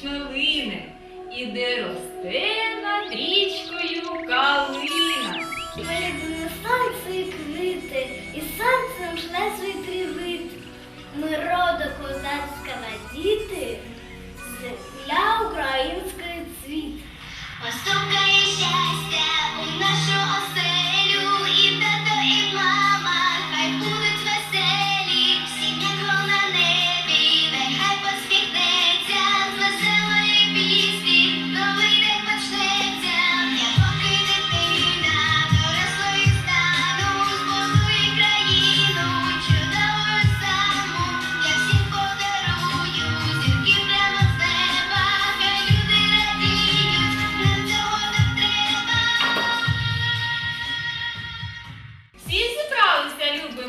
пшони, іде росте над річкою.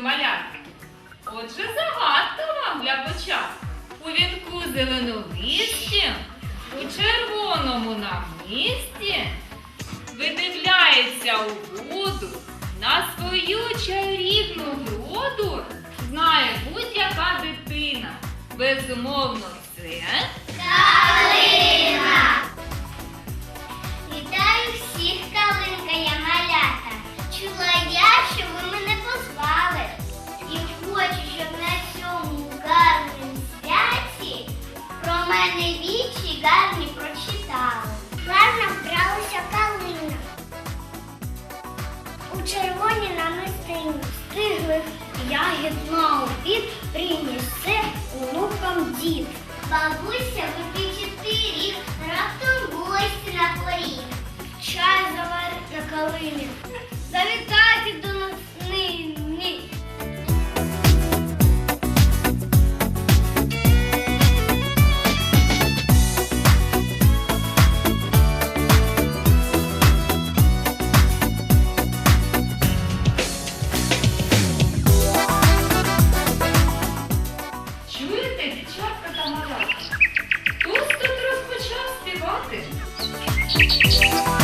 Зібралися. Отже, загадка вам для початку. У вінку зеленолисті, у червоному намисті видивляється у воду на свою чарівну вроду. Знає будь-яка дитина. Безумовно, це щоб на цьому гарному святі про мене вічі гарні прочитали. Гарно вбралася калина. У червоній намистині встигли ягід на обід приніс це онукам дід. Бабуся випіче пиріг, раптом гості на поріг. Чай заварить на калині. ッセージ。